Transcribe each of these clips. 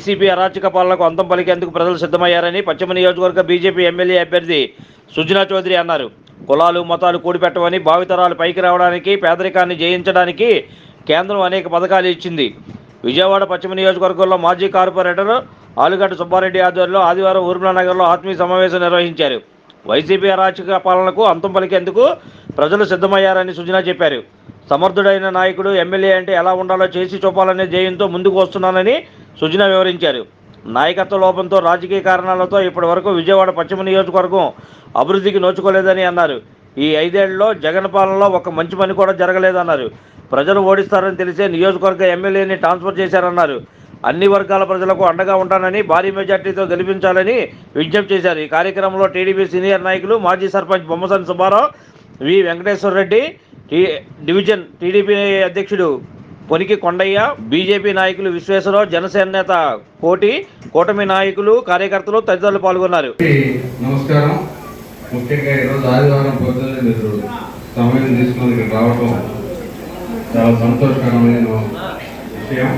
YCP అరాచక పాలనకు అంతం పలికేందుకు ప్రజలు సిద్ధమయ్యారని పశ్చిమ నియోజకవర్గ బీజేపీ ఎమ్మెల్యే అభ్యర్థి సుజనా చౌదరి అన్నారు. కులాలు మతాలు కూడిపెట్టవని భావితరాలు పైకి రావడానికి పేదరికాన్ని జయించడానికి కేంద్రం అనేక పథకాలు ఇచ్చింది. విజయవాడ పశ్చిమ నియోజకవర్గంలో మాజీ కార్పొరేటర్ ఆలుగడ్డ సుబ్బారెడ్డి ఆధ్వర్యంలో ఆదివారం ఊర్మిళ నగర్లో ఆత్మీయ సమావేశం నిర్వహించారు. వైసీపీ అరాచక పాలనకు అంతం పలికేందుకు ప్రజలు సిద్ధమయ్యారని సుజనా చెప్పారు. సమర్థుడైన నాయకుడు ఎమ్మెల్యే అంటే ఎలా ఉండాలో చేసి చూపాలనే ధ్యేయంతో ముందుకు వస్తున్నానని సుజనా వివరించారు. నాయకత్వ లోపంతో రాజకీయ కారణాలతో ఇప్పటి వరకు విజయవాడ పశ్చిమ నియోజకవర్గం అభివృద్ధికి నోచుకోలేదని అన్నారు. ఈ ఐదేళ్ళలో జగన్ పాలనలో ఒక మంచి పని కూడా జరగలేదన్నారు. ప్రజలు ఓడిస్తారని తెలిసే నియోజకవర్గ ఎమ్మెల్యేని ట్రాన్స్ఫర్ చేశారన్నారు. అన్ని వర్గాల ప్రజలకు అండగా ఉంటానని భారీ మెజార్టీతో గెలిపించాలని విజ్ఞప్తి చేశారు. ఈ కార్యక్రమంలో టీడీపీ సీనియర్ నాయకులు మాజీ sarpanch Bommasan Subbarao V Venkateswara Reddy division TDP అధ్యక్షుడు పొనికి కొండయ్య బీజేపీ నాయకులు విశ్వేశ్వరరావు జనసేన నేత కోటి కూటమి నాయకులు కార్యకర్తలు తదితరులు పాల్గొన్నారు. నమస్కారం. ముఖ్యంగా ఈరోజు ఆదివారం పొద్దున్నే మీరు సమయం తీసుకుని ఇక్కడ రావటం చాలా సంతోషకరమైన విషయం.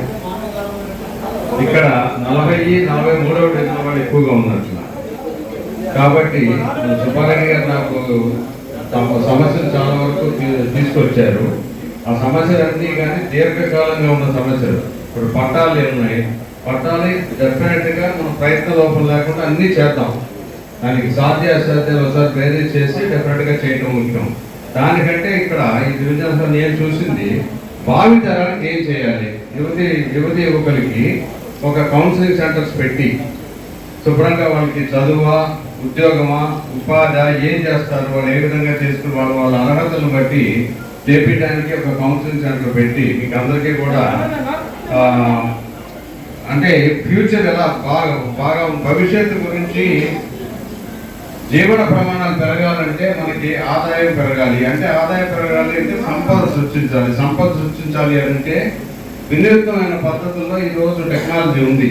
ఇక్కడ నలభై నలభై మూడవ డివిజన్ వాళ్ళు ఎక్కువగా ఉన్నట్లు కాబట్టి సుబ్బారెడ్డి గారు నాకు సమస్యలు చాలా వరకు తీసుకొచ్చారు. ఆ సమస్యలన్నీ కానీ దీర్ఘకాలంగా ఉన్న సమస్యలు. ఇప్పుడు పట్టాలు ఉన్నాయి పట్టాలు డెఫినెట్గా మనం ప్రయత్న లోపం లేకుండా అన్ని చేద్దాం. దానికి సాధ్య అసాధ్యాలు ఒకసారి ప్రేరేట్ చేసి డెఫినెట్గా చేయటం చేయడం ముఖ్యం. దానికంటే ఇక్కడ ఈ డివిజన్స్ నేను చూసింది భావి తరానికి ఏం చేయాలి? యువతి యువతి యువకులకి ఒక కౌన్సిలింగ్ సెంటర్స్ పెట్టి శుభ్రంగా వాళ్ళకి చదువా ఉద్యోగమా ఉపాధి ఏం చేస్తారు వాళ్ళు ఏ విధంగా చేస్తున్నారు వాళ్ళ వాళ్ళ అర్హతలను బట్టి చేపించడానికి ఒక కౌన్సిలింగ్ సెంటర్ పెట్టి మీకు అందరికీ కూడా అంటే ఫ్యూచర్ ఎలా బాగా బాగా భవిష్యత్తు గురించి జీవన ప్రమాణాలు పెరగాలంటే మనకి ఆదాయం పెరగాలి. అంటే ఆదాయం పెరగాలి అంటే సంపద సృష్టించాలి. సంపద సృష్టించాలి అంటే వినూత్నమైన పద్ధతుల్లో ఈ రోజు టెక్నాలజీ ఉంది.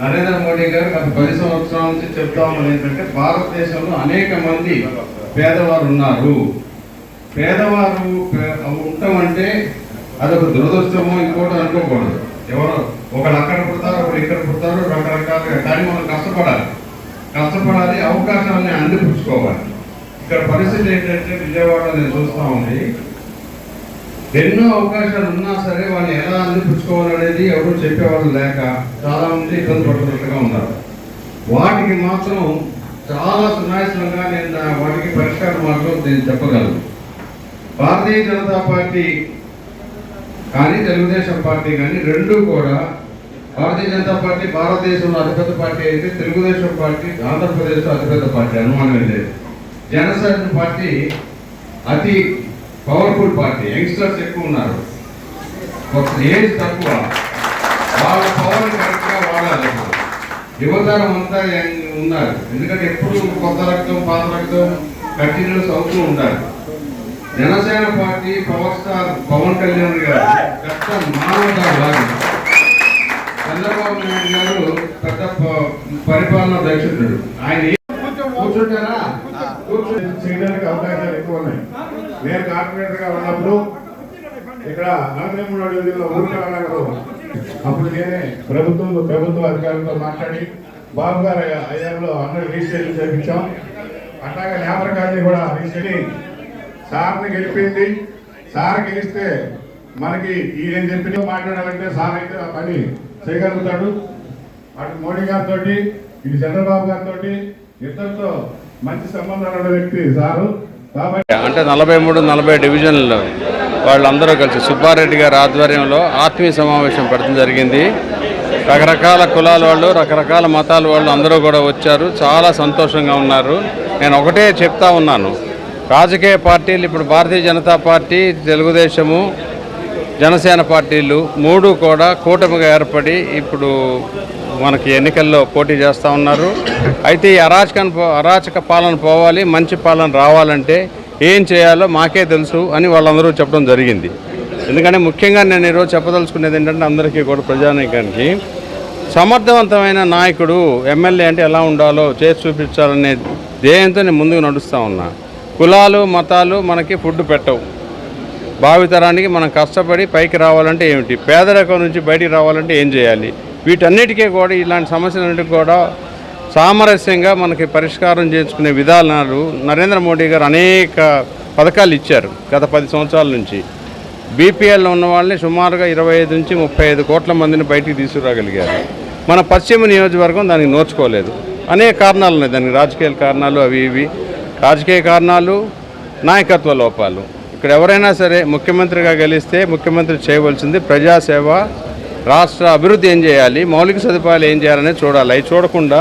నరేంద్ర మోడీ గారు గత పది సంవత్సరాల నుంచి చెప్తా ఉన్నది ఏంటంటే భారతదేశంలో అనేక మంది పేదవారు ఉన్నారు. పేదవారు పే- అదొక దురదృష్టము ఇంకోటి అనుకోకూడదు. ఎవరో ఒకళ్ళు అక్కడ పుడతారు ఒకరు ఇక్కడ పుడతారు రకరకాలుగా. కానీ మనం కష్టపడాలి. కష్టపడాలి అవకాశాలని అందిపుచ్చుకోవాలి. ఇక్కడ పరిస్థితి ఏంటంటే విజయవాడలో నేను చూస్తా ఉంది. ఎన్నో అవకాశాలు ఉన్నా సరే వాళ్ళు ఎలా అందిపుచ్చుకోవాలనేది ఎవరు చెప్పేవాళ్ళు లేక చాలా మంది ఇబ్బంది పడుతున్నట్టుగా ఉన్నారు. వాటికి మాత్రం చాలా సునాయాసంగా నేను నా వాటికి పరిష్కార మార్గం నేను చెప్పగలను. భారతీయ జనతా పార్టీ కానీ తెలుగుదేశం పార్టీ కానీ రెండు కూడా భారతీయ జనతా పార్టీ భారతదేశంలో అతిపెద్ద పార్టీ అయితే తెలుగుదేశం పార్టీ ఆంధ్రప్రదేశ్లో అతిపెద్ద పార్టీ అనుమానం లేదు. జనసేన పార్టీ అతి పవర్ఫుల్ పార్టీ యంగ్స్టర్స్ ఎక్కువ ఉన్నారు. ఒక ఏజ్ తక్కువ. వాళ్ళ పవర్ కరెక్ట్గా వాడాలి. యువతరం అంతా ఉన్నారు. ఎందుకంటే ఎప్పుడు కొత్త రక్తం పాత రక్తం కంటిన్యూస్ అవుతూ ఉండాలి. Janasena party power star Pawan Kalyan garu పెద్ద భాగం చంద్రబాబు నాయుడు గారు పెద్ద ప- పరిపాలనా దక్షిణుడు. ఆయన కూర్చుంటారా? కూర్చుని చేయడానికి అవకాశాలు ఎక్కువ ఉన్నాయి. నేను కార్పొరేటర్గా ఉన్నప్పుడు ఇక్కడ నలభై మూడు అడుగుల్లో అప్పుడు నేనే ప్రభుత్వం ప్రభుత్వ అధికారులతో మాట్లాడి బాబు గారు అయ్యారులో అందరూ రిజిస్ట్రేషన్ చేయించాం. అట్లాగే లేబర్ కార్డు కూడా రిజిస్ట్రేషన్ సార్ని గెలిపింది. సార్ గెలిస్తే మనకి ఈయన చెప్పిన మాట్లాడాలంటే సార్ అయితే ఆ పని చేయగలుగుతాడు. అటు మోడీ గారితో ఇటు చంద్రబాబు గారితో ఇద్దరితో మంచి సంబంధాలు ఉన్న వ్యక్తి సారు. అంటే నలభై మూడు నలభై డివిజన్లలో వాళ్ళందరూ కలిసి సుబ్బారెడ్డి గారి ఆధ్వర్యంలో ఆత్మీయ సమావేశం పెట్టడం జరిగింది. రకరకాల కులాల వాళ్ళు రకరకాల మతాల వాళ్ళు అందరూ కూడా వచ్చారు. చాలా సంతోషంగా ఉన్నారు. నేను ఒకటే చెప్తా ఉన్నాను. రాజకీయ పార్టీలు ఇప్పుడు భారతీయ జనతా పార్టీ తెలుగుదేశము జనసేన పార్టీలు మూడు కూడా కూటమిగా ఏర్పడి ఇప్పుడు మనకి ఎన్నికల్లో పోటీ చేస్తూ ఉన్నారు. అయితే ఈ అరాచకం అరాచక పాలన పోవాలి మంచి పాలన రావాలంటే ఏం చేయాలో మాకే తెలుసు అని వాళ్ళందరూ చెప్పడం జరిగింది. ఎందుకంటే ముఖ్యంగా నేను ఈరోజు చెప్పదలుచుకునేది ఏంటంటే అందరికీ కూడా ప్రజానీకానికి సమర్థవంతమైన నాయకుడు ఎమ్మెల్యే అంటే ఎలా ఉండాలో చేసి చూపించాలనే ధ్యేయంతో నేను ముందుకు నడుస్తూ ఉన్నా. కులాలు మతాలు మనకి ఫుడ్ పెట్టవు. భావితరానికి మనం కష్టపడి పైకి రావాలంటే ఏమిటి? పేదరికం నుంచి బయటికి రావాలంటే ఏం చేయాలి? వీటన్నిటికీ కూడా ఇలాంటి సమస్యలన్నిటికీ కూడా సామరస్యంగా మనకి పరిష్కారం చేసుకునే విధానాలు నరేంద్ర మోడీ గారు అనేక పథకాలు ఇచ్చారు గత పది సంవత్సరాల నుంచి. బీపీఎల్లో ఉన్న వాళ్ళని సుమారుగా ఇరవై ఐదు నుంచి ముప్పై ఐదు కోట్ల మందిని బయటికి తీసుకురాగలిగారు. మన పశ్చిమ నియోజకవర్గం దానికి నోచుకోలేదు. అనేక కారణాలు ఉన్నాయి. దానికి రాజకీయ కారణాలు అవి ఇవి. రాజకీయ కారణాలు నాయకత్వ లోపాలు. ఇక్కడ ఎవరైనా సరే ముఖ్యమంత్రిగా గెలిస్తే ముఖ్యమంత్రి చేయవలసింది ప్రజాసేవ రాష్ట్ర అభివృద్ధి ఏం చేయాలి మౌలిక సదుపాయాలు ఏం చేయాలనేది చూడాలి. అవి చూడకుండా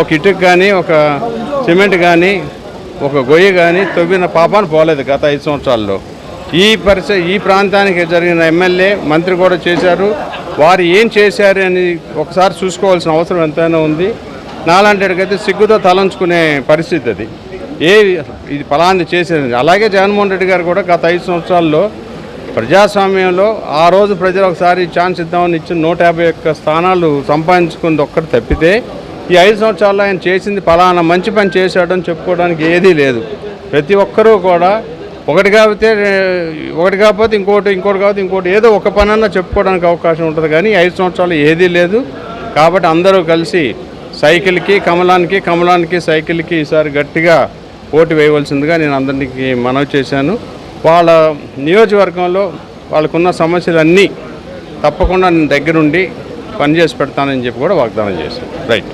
ఒక ఇటుకు కానీ ఒక సిమెంట్ కానీ ఒక గొయ్యి కానీ తవ్విన పాపాన్ని పోలేదు గత ఐదు సంవత్సరాల్లో. ఈ పరిస్థితి ఈ ప్రాంతానికి జరిగిన ఎమ్మెల్యే మంత్రి కూడా చేశారు. వారు ఏం చేశారు అని ఒకసారి చూసుకోవాల్సిన అవసరం ఎంతైనా ఉంది. నాలాంటికైతే సిగ్గుతో తలంచుకునే పరిస్థితి అది. ఏ ఇది ఫలాన్ని చేసేది. అలాగే జగన్మోహన్ రెడ్డి గారు కూడా గత ఐదు సంవత్సరాల్లో ప్రజాస్వామ్యంలో ఆ రోజు ప్రజలు ఒకసారి ఛాన్స్ ఇద్దామని ఇచ్చిన నూట యాభై ఒక్క స్థానాలు సంపాదించుకుంది ఒక్కటి తప్పితే ఈ ఐదు సంవత్సరాల్లో ఆయన చేసింది ఫలానా మంచి పని చేశాడని చెప్పుకోవడానికి ఏదీ లేదు. ప్రతి ఒక్కరూ కూడా ఒకటి కాకపోతే ఒకటి కాకపోతే ఇంకోటి ఇంకోటి కాకపోతే ఇంకోటి ఏదో ఒక పనన్నా చెప్పుకోవడానికి అవకాశం ఉంటుంది. కానీ ఐదు సంవత్సరాలు ఏదీ లేదు. కాబట్టి అందరూ కలిసి సైకిల్కి కమలానికి కమలానికి సైకిల్కి ఈసారి గట్టిగా ఓటు వేయవలసిందిగా నేను అందరికీ మనవి చేశాను. వాళ్ళ నియోజకవర్గంలో వాళ్ళకున్న సమస్యలన్నీ తప్పకుండా నేను దగ్గరుండి పనిచేసి పెడతానని చెప్పి కూడా వాగ్దానం చేశాను. రైట్